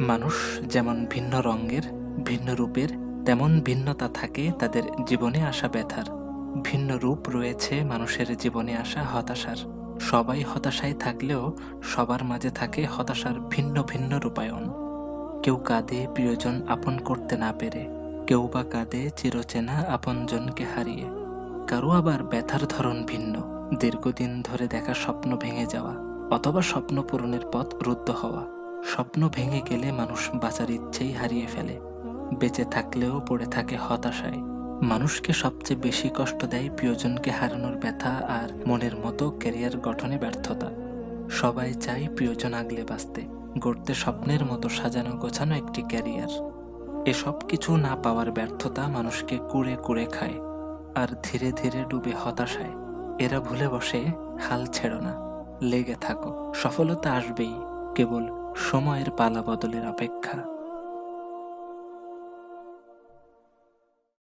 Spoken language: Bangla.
মানুষ যেমন ভিন্ন রঙের, ভিন্ন রূপের, তেমন ভিন্নতা থাকে তাদের জীবনে আসা ব্যথার। ভিন্ন রূপ রয়েছে মানুষের জীবনে আসা হতাশার। সবাই হতাশায় থাকলেও সবার মাঝে থাকে হতাশার ভিন্ন ভিন্ন রূপায়ণ। কেউ কাঁদে প্রিয়জন আপন করতে না পেরে, কেউ বা কাঁদে চিরচেনা আপনজনকে হারিয়ে। কারও আবার ব্যথার ধরন ভিন্ন, দীর্ঘদিন ধরে দেখা স্বপ্ন ভেঙে যাওয়া অথবা স্বপ্ন পূরণের পথ রুদ্ধ হওয়া। স্বপ্ন ভেঙে গেলে মানুষ বাঁচার ইচ্ছেই হারিয়ে ফেলে। বেঁচে থাকলেও পড়ে থাকে হতাশায়। মানুষকে সবচেয়ে বেশি কষ্ট দেয় প্রিয়জনকে হারানোর ব্যথা আর মনের মতো ক্যারিয়ার গঠনে ব্যর্থতা। সবাই চায় প্রিয়জন আগলে বাঁচতে, গড়তে স্বপ্নের মতো সাজানো গোছানো একটি ক্যারিয়ার। এসব কিছু না পাওয়ার ব্যর্থতা মানুষকে কুড়ে কুড়ে খায় আর ধীরে ধীরে ডুবে হতাশায়। এরা ভুলে বসে, হাল ছেড়ো না, লেগে থাকো। সফলতা আসবেই, কেবল সময়ের পালা বদলের অপেক্ষা।